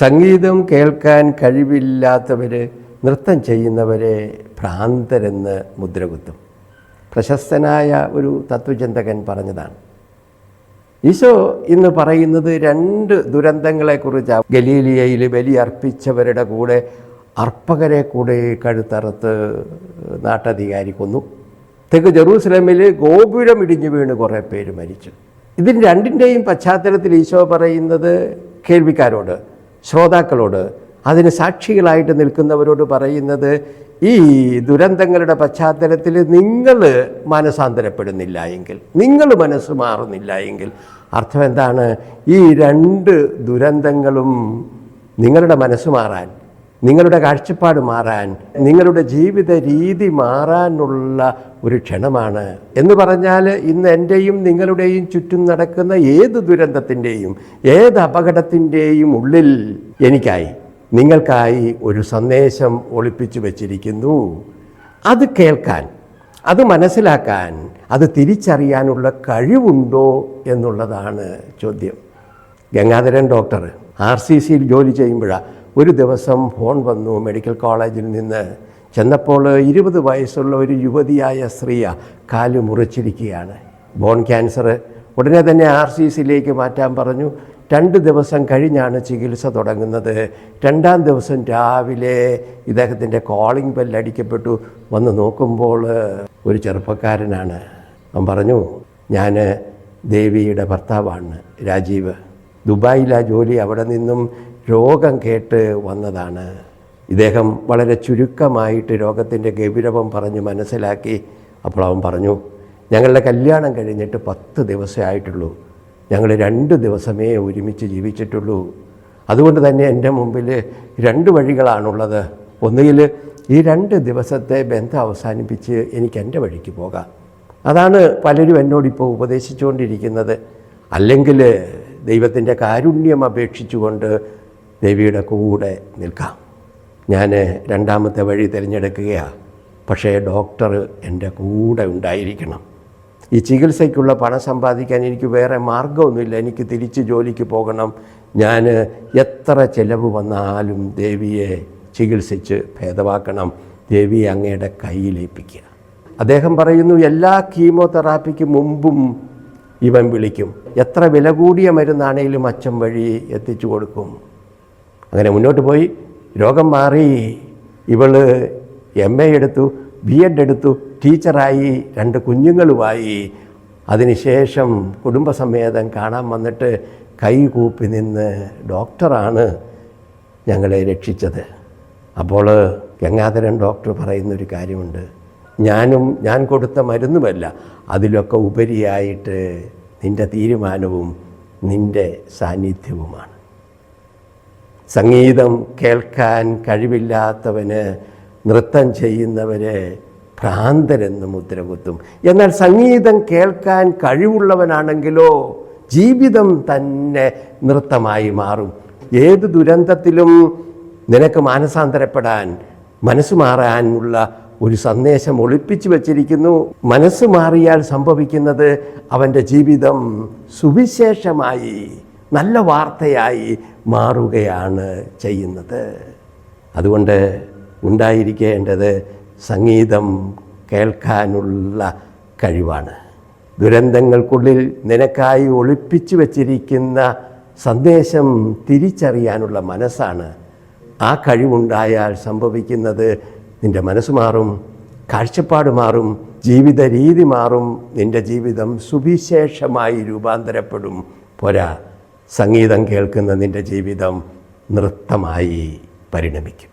സംഗീതം കേൾക്കാൻ കഴിവില്ലാത്തവർ നൃത്തം ചെയ്യുന്നവരെ ഭ്രാന്തരെന്ന് മുദ്രകുത്തും. പ്രശസ്തനായ ഒരു തത്വചിന്തകൻ പറഞ്ഞതാണ്. ഈശോ ഇന്ന് പറയുന്നത് രണ്ട് ദുരന്തങ്ങളെക്കുറിച്ചാണ് ഗലീലിയയിൽ ബലിയർപ്പിച്ചവരുടെ കൂടെ അർപ്പകരെ കൂടെ കഴുത്തറുത്ത് നാട്ടധികാരി കൊന്നു. തെക്ക് ജെറൂസലമിൽ ഗോപുരം ഇടിഞ്ഞു വീണ് കുറേ പേര് മരിച്ചു. ഇതിന് രണ്ടിന്റെയും പശ്ചാത്തലത്തിൽ ഈശോ പറയുന്നത് കേൾവിക്കാരോട്. ശ്രോതാക്കളോട് അതിന് സാക്ഷികളായിട്ട് നിൽക്കുന്നവരോട് പറയുന്നത് ഈ ദുരന്തങ്ങളുടെ പശ്ചാത്തലത്തിൽ നിങ്ങൾ മനസാന്തരപ്പെടുന്നില്ല എങ്കിൽ നിങ്ങൾ മനസ്സ് മാറുന്നില്ല എങ്കിൽ അർത്ഥം എന്താണ്? ഈ രണ്ട് ദുരന്തങ്ങളും നിങ്ങളുടെ മനസ്സ് മാറാൻ നിങ്ങളുടെ കാഴ്ചപ്പാട് മാറാൻ നിങ്ങളുടെ ജീവിത രീതി മാറാനുള്ള ഒരു ക്ഷണമാണ്. എന്ന് പറഞ്ഞാൽ ഇന്ന് എന്റെയും നിങ്ങളുടെയും ചുറ്റും നടക്കുന്ന ഏത് ദുരന്തത്തിന്റെയും ഏത് അപകടത്തിന്റെയും ഉള്ളിൽ എനിക്കായി നിങ്ങൾക്കായി ഒരു സന്ദേശം ഒളിപ്പിച്ചു വച്ചിരിക്കുന്നു. അത് കേൾക്കാൻ അത് മനസ്സിലാക്കാൻ അത് തിരിച്ചറിയാനുള്ള കഴിവുണ്ടോ എന്നുള്ളതാണ് ചോദ്യം. ഗംഗാധരൻ ഡോക്ടർ ആർ സി സിയിൽ ജോലി ചെയ്യുമ്പോഴാണ് ഒരു ദിവസം ഫോൺ വന്നു മെഡിക്കൽ കോളേജിൽ നിന്ന്. ചെന്നപ്പോൾ ഇരുപത് വയസ്സുള്ള ഒരു യുവതിയായ സ്ത്രീയ കാൽ മുറിച്ചിരിക്കുകയാണ്. Bone cancer. ഉടനെ തന്നെ ആർ സി സിയിലേക്ക് മാറ്റാൻ പറഞ്ഞു. രണ്ട് ദിവസം കഴിഞ്ഞാണ് ചികിത്സ തുടങ്ങുന്നത്. രണ്ടാം ദിവസം രാവിലെ ഇദ്ദേഹത്തിന്റെ കോളിംഗ് ബെല്ലടിക്കപ്പെട്ടു വന്ന് നോക്കുമ്പോൾ ഒരു ചെറുപ്പക്കാരനാണ്. അവൻ പറഞ്ഞു ഞാൻ ദേവിയുടെ ഭർത്താവാണ് രാജീവ്. ദുബായിലാ ജോലി അവിടെ നിന്നും രോഗം കേട്ട് വന്നതാണ്. ഇദ്ദേഹം വളരെ ചുരുക്കമായിട്ട് രോഗത്തിന്റെ ഗൗരവം പറഞ്ഞ് മനസ്സിലാക്കി. അപ്പോൾ അവൻ പറഞ്ഞു ഞങ്ങളുടെ കല്യാണം കഴിഞ്ഞിട്ട് പത്ത് ദിവസമേ ആയിട്ടുള്ളൂ. ഞങ്ങൾ രണ്ട് ദിവസമേ ഒരുമിച്ച് ജീവിച്ചിട്ടുള്ളൂ. അതുകൊണ്ട് തന്നെ എന്റെ മുമ്പിൽ രണ്ട് വഴികളാണുള്ളത്. ഒന്നുകിൽ ഈ രണ്ട് ദിവസത്തെ ബന്ധം അവസാനിപ്പിച്ച് എനിക്ക് എന്റെ വഴിക്ക് പോകാം. അതാണ് പലരും എന്നോടിപ്പോൾ ഉപദേശിച്ചുകൊണ്ടിരിക്കുന്നത്. അല്ലെങ്കിൽ ദൈവത്തിന്റെ കാരുണ്യം അപേക്ഷിച്ചുകൊണ്ട് ദേവിയുടെ കൂടെ നിൽക്കാം. ഞാൻ രണ്ടാമത്തെ വഴി തിരഞ്ഞെടുക്കുകയാണ് പക്ഷേ ഡോക്ടർ എന്റെ കൂടെ ഉണ്ടായിരിക്കണം. ഈ ചികിത്സയ്ക്കുള്ള പണം സമ്പാദിക്കാൻ എനിക്ക് വേറെ മാർഗമൊന്നുമില്ല എനിക്ക് തിരിച്ച് ജോലിക്ക് പോകണം. ഞാൻ എത്ര ചിലവ് വന്നാലും ദേവിയെ ചികിത്സിച്ച് ഭേദമാക്കണം. ദേവിയെ അങ്ങയുടെ കയ്യിലേൽപ്പിക്കുക. അദ്ദേഹം പറയുന്നു എല്ലാ കീമോതെറാപ്പിക്ക് മുമ്പും ഇവൻ വിളിക്കും. എത്ര വില കൂടിയ മരുന്നാണേലും അച്ഛൻ വഴി എത്തിച്ചു കൊടുക്കും. അങ്ങനെ മുന്നോട്ട് പോയി. രോഗം മാറി. ഇവൾ എം എ എടുത്തു. ബി എഡ് എടുത്തു. ടീച്ചറായി രണ്ട് കുഞ്ഞുങ്ങളുമായി. അതിനുശേഷം കുടുംബസമേതം കാണാൻ വന്നിട്ട് കൈകൂപ്പി നിന്ന് ഡോക്ടറാണ് ഞങ്ങളെ രക്ഷിച്ചത്. അപ്പോൾ ഗംഗാധരൻ ഡോക്ടർ പറയുന്നൊരു കാര്യമുണ്ട്. ഞാനും ഞാൻ കൊടുത്ത മരുന്നുമല്ല. അതിലൊക്കെ ഉപരിയായിട്ട് നിന്റെ തീരുമാനവും നിന്റെ സാന്നിധ്യവുമാണ്. സംഗീതം കേൾക്കാൻ കഴിവില്ലാത്തവന് നൃത്തം ചെയ്യുന്നവരെ ഭ്രാന്തരെന്ന് മുദ്രകുത്തും. എന്നാൽ സംഗീതം കേൾക്കാൻ കഴിവുള്ളവനാണെങ്കിലോ ജീവിതം തന്നെ നൃത്തമായി മാറും. ഏത് ദുരന്തത്തിലും നിനക്ക് മാനസാന്തരപ്പെടാൻ മനസ്സ് മാറാനുള്ള ഒരു സന്ദേശം ഒളിപ്പിച്ചു വച്ചിരിക്കുന്നു. മനസ്സ് മാറിയാൽ സംഭവിക്കുന്നത് അവന്റെ ജീവിതം സുവിശേഷമായി നല്ല വാർത്തയായി മാറുകയാണ് ചെയ്യുന്നത്. അതുകൊണ്ട് ഉണ്ടായിരിക്കേണ്ടത് സംഗീതം കേൾക്കാനുള്ള കഴിവാണ്. ദുരന്തങ്ങൾക്കുള്ളിൽ നിനക്കായി ഒളിപ്പിച്ചു വച്ചിരിക്കുന്ന സന്ദേശം തിരിച്ചറിയാനുള്ള മനസ്സാണ്. ആ കഴിവുണ്ടായാൽ സംഭവിക്കുന്നത് നിന്റെ മനസ്സ് മാറും കാഴ്ചപ്പാട് മാറും ജീവിത രീതി മാറും നിന്റെ ജീവിതം സുവിശേഷമായി രൂപാന്തരപ്പെടും. പോരാ. സംഗീതം കേൾക്കുന്ന നിന്റെ ജീവിതം നൃത്തമായി പരിണമിക്കും.